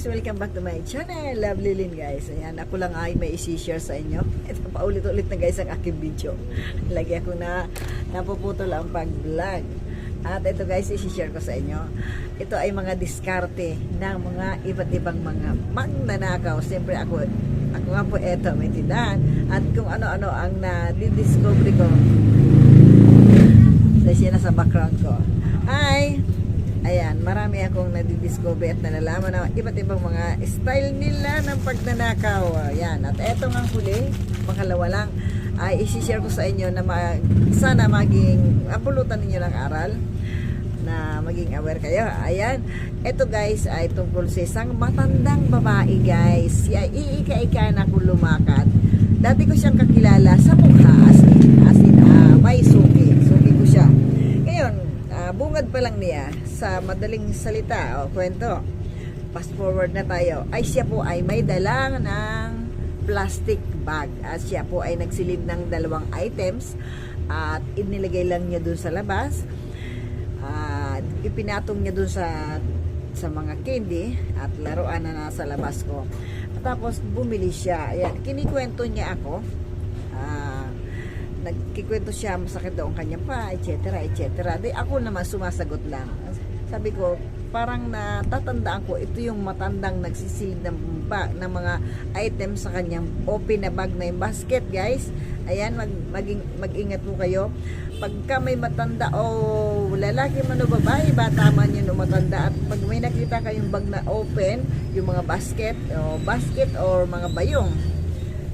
guys, welcome back to my channel. Lovely Lynn guys. Ayan, ako lang ay may isi-share sa inyo. Ito pa ulit-ulit na guys ang aking video. Lagi ako na napuputol ang pag-vlog. At ito guys, isi-share ko sa inyo. Ito ay mga diskarte ng mga iba't ibang mga magnanakaw. Siyempre ako, ako nga po eto, may tindahan. At kung ano-ano ang na-discover ko. Sa na sa background ko. Hi! Ayan, marami akong nadidiscover at nalalaman na iba't ibang mga style nila ng pagnanakaw. Ayan, at eto nga huli, pangalawa lang, ay isi-share ko sa inyo na ma- sana maging apulutan ninyo ng aral na maging aware kayo. Ayan, eto guys ay tungkol sa isang matandang babae guys. Siya iika-ika na kung lumakad. Dati ko siyang kakilala sa mukha as in, as in ah, may suki. Suki ko siya. Ngayon, ah, bungad pa lang niya sa madaling salita o kwento. Fast forward na tayo. Ay siya po ay may dalang ng plastic bag. At siya po ay nagsilid ng dalawang items at inilagay lang niya dun sa labas. At ipinatong niya dun sa sa mga candy at laruan na nasa labas ko. Tapos bumili siya. Ayan, kinikwento niya ako. Nagkikwento siya masakit daw ang kanyang pa, etc. etc. Di ako naman sumasagot lang. Sabi ko, parang natatandaan ko, ito yung matandang nagsisilid ng, ba, ng mga items sa kanyang open na bag na yung basket, guys. Ayan, mag, maging, mag-ingat po kayo. Pagka may matanda o lalaki man o babae, bata man yun o matanda, at pag may nakita kayong bag na open, yung mga basket, o basket or mga bayong,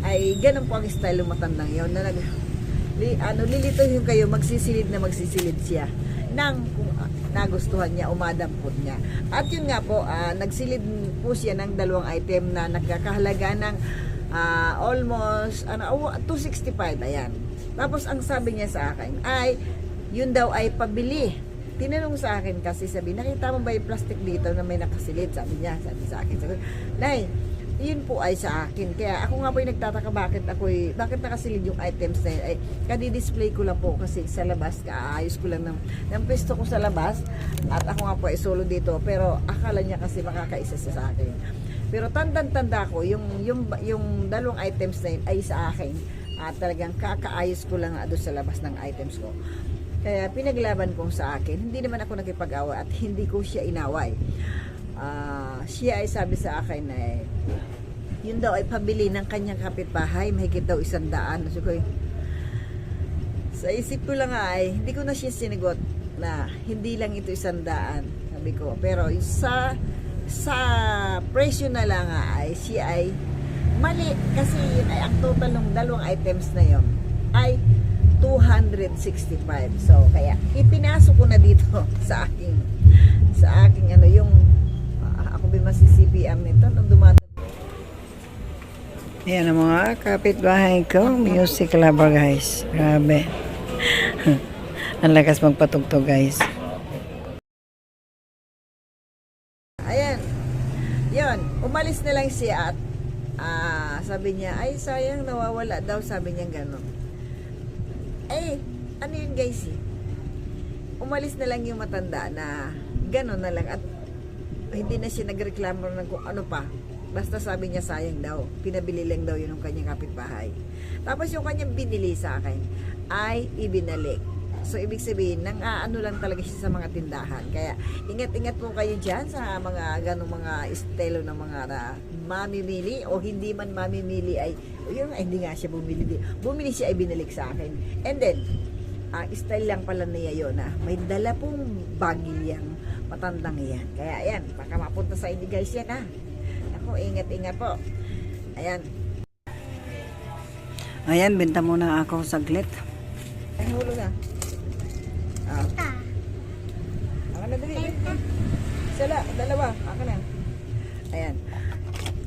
ay ganun po ang style ng matandang yun na nag, li, ano, lilituhin kayo, magsisilid na magsisilid siya ng kung ah, nagustuhan niya o madampot niya. At yun nga po, ah, nagsilid po siya ng dalawang item na nagkakahalaga ng ah, almost ano, oh, 265, ayan. Tapos ang sabi niya sa akin ay, yun daw ay pabili. Tinanong sa akin kasi sabi, nakita mo ba yung plastic dito na may nakasilid? Sabi niya, sabi sa akin. Sabi, Nay, yun po ay sa akin. Kaya ako nga po yung nagtataka bakit ako bakit nakasilid yung items na yun. Ay, kadi-display ko lang po kasi sa labas, kaayos ko lang ng, ng pwesto ko sa labas. At ako nga po ay solo dito. Pero akala niya kasi makakaisa sa akin. Pero tandang-tanda ko, yung, yung, yung dalawang items na yun ay sa akin. At talagang kakaayos ko lang doon sa labas ng items ko. Kaya pinaglaban kong sa akin, hindi naman ako nakipag-away at hindi ko siya inaway. Ah, siya ay sabi sa akin na eh, yun daw ay pabili ng kanyang kapitbahay, mahigit daw isang daan. Sabi ko, eh, sa isip ko lang ay, hindi ko na siya sinigot na hindi lang ito isang daan. Sabi ko, pero sa sa presyo na lang ay siya ay mali kasi yun ay ang total ng dalawang items na yon ay 265. So, kaya ipinasok ko na dito sa aking Ayan ang mga kapitbahay ko, music lover guys. Grabe. ang lakas magpatugtog guys. Ayan. Yun, umalis na lang siya at ah, sabi niya, ay sayang nawawala daw, sabi niya gano'n. Eh, ano yun guys eh? Umalis na lang yung matanda na gano'n na lang at hindi na siya nagreklamo ng kung ano pa. Basta sabi niya sayang daw. Pinabili lang daw yun ng kanyang kapitbahay. Tapos yung kanyang binili sa akin ay ibinalik. So, ibig sabihin, nang ano lang talaga siya sa mga tindahan. Kaya, ingat-ingat po kayo dyan sa mga ganong mga estelo ng mga na mamimili o hindi man mamimili ay, yun, ay, hindi nga siya bumili. Bumili siya ay binalik sa akin. And then, ah, style lang pala niya yun na may dala pong bagiyang matandang yan. Kaya, ayan, baka mapunta sa inyo guys yan ha. Ako, ingat-ingat po. Ayan. Ayan, benta muna ako saglit. Ay, hulo na. Ah. Ako na dali. Sala, dalawa. Ako na. Ayan.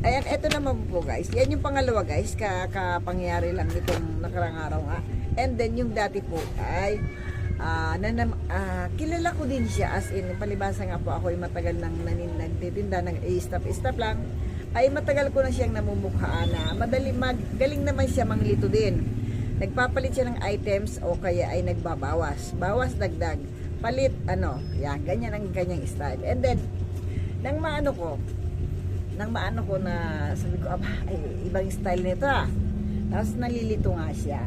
Ayan, eto naman po guys. Yan yung pangalawa guys. Kakapangyari lang itong nakarang araw nga. And then yung dati po ay ah na, ah, kilala ko din siya as in palibasa nga po ako ay matagal nang nanin, nagtitinda ng stop stop lang ay matagal ko na siyang namumukhaan na madali magaling naman siya manglito din nagpapalit siya ng items o kaya ay nagbabawas bawas dagdag palit ano yan ganyan ang kanyang style and then nang maano ko nang maano ko na sabi ko, aba, ay, ibang style nito ah. Tapos nalilito nga siya.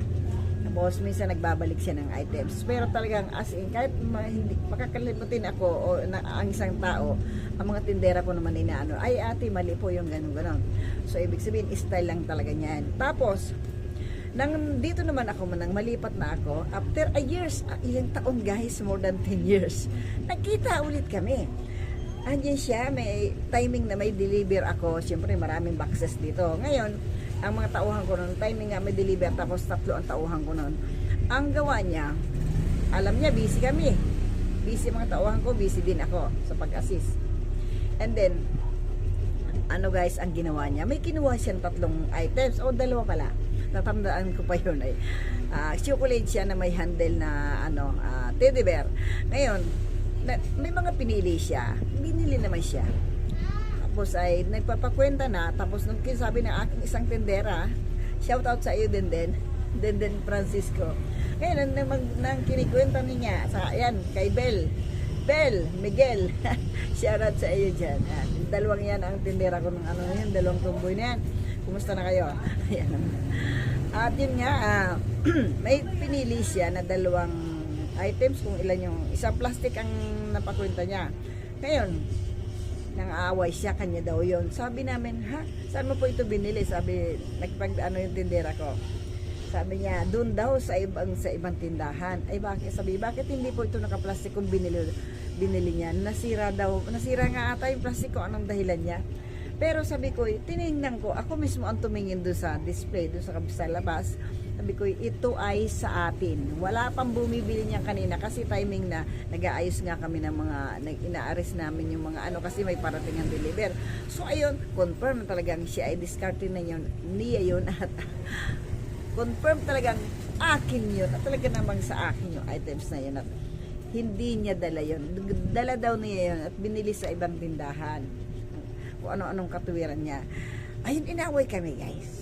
Tapos minsan nagbabalik siya ng items. Pero talagang as in, kahit ma, hindi, makakalimutin ako o na, ang isang tao, ang mga tindera ko naman inaano, ay ate, mali po yung ganun ganon So ibig sabihin, style lang talaga niyan. Tapos, nang dito naman ako nang malipat na ako after a years ah, ilang taon guys more than 10 years nagkita ulit kami andyan siya may timing na may deliver ako syempre maraming boxes dito ngayon ang mga tauhan ko noon timing nga may deliver tapos tatlo ang tauhan ko noon ang gawa niya alam niya busy kami. Busy mga tauhan ko busy din ako sa pag-assist. And then ano guys ang ginawa niya? May kinuha siyang tatlong items. O dalawa pala. Tatandaan ko pa yun ay ah, chocolate siya na may handle na ano ah, teddy bear. Ngayon na, may mga pinili siya. Binili naman siya tapos ay nagpapakwenta na. Tapos nung sabi ng aking isang tendera. Shout out sa iyo din din din Francisco. Ngayon nang, nang, nang kinikwenta niya sa ayan kay Bel. Bel, Miguel. Shout out sa iyo dyan. Yan, yung dalawang yan ang tendera ko ng ano yun dalawang tumboy na yan. Kumusta na kayo? Ayan. At yun nga, ah, may pinili siya na dalawang items kung ilan yung isang plastic ang napakwenta niya. Ngayon, nang aaway siya, kanya daw yon Sabi namin, ha? Saan mo po ito binili? Sabi, nagpag ano yung tindera ko. Sabi niya, doon daw sa ibang sa ibang tindahan. Ay bakit? Sabi, bakit hindi po ito naka-plastic kung binili binili niya? Nasira daw, nasira nga ata yung plastic ko. Anong dahilan niya? Pero sabi ko, tinignan ko, ako mismo ang tumingin doon sa display, doon sa, sa labas. Sabi ko, ito ay sa atin. Wala pang bumibili niya kanina kasi timing na nag-aayos nga kami ng mga, nag ina-arrest namin yung mga ano kasi may parating ang deliver. So ayun, confirm na talagang siya ay discarded na yun, niya yun at confirm talagang akin yun at talaga namang sa akin yung items na yun at hindi niya dala yun. Dala daw niya yun at binili sa ibang tindahan kung ano-anong katuwiran niya. Ayun, inaway kami guys.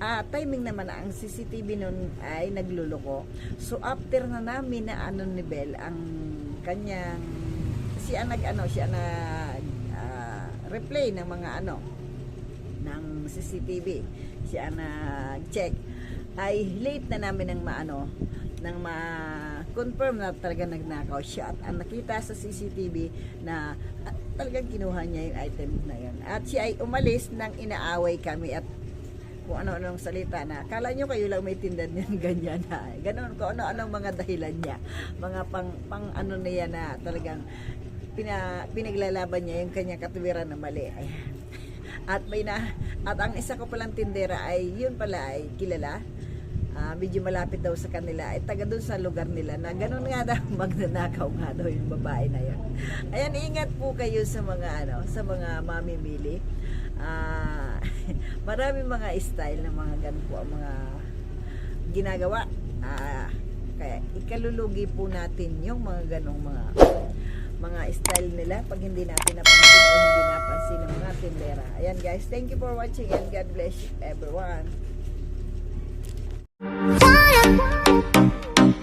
Ah, timing naman na ang CCTV nun ay nagluloko. So after na namin na ano ni Bell ang kanyang siya nag ano siya na ah, replay ng mga ano ng CCTV siya na check ay late na namin ng maano nang ma-confirm na talaga nagnakaw siya at ang nakita sa CCTV na at talagang kinuha niya yung item na yun. At siya ay umalis nang inaaway kami at kung ano-anong salita na kala nyo kayo lang may tindan yan ganyan na ganon kung ano-anong mga dahilan niya. Mga pang, pang ano niya na talagang pina, pinaglalaban niya yung kanya katuwiran na mali. Ayan. at may na at ang isa ko palang tindera ay yun pala ay kilala. Ah, medyo malapit daw sa kanila ay taga doon sa lugar nila na ganun nga daw magnanakaw nga daw yung babae na yun. Ayan ingat po kayo sa mga ano sa mga mamimili ah marami mga style na mga ganun po ang mga ginagawa ah kaya ikalulugi po natin yung mga ganong mga mga style nila pag hindi natin napansin o hindi napansin ng mga tindera. Ayan guys, thank you for watching and God bless everyone. Fire.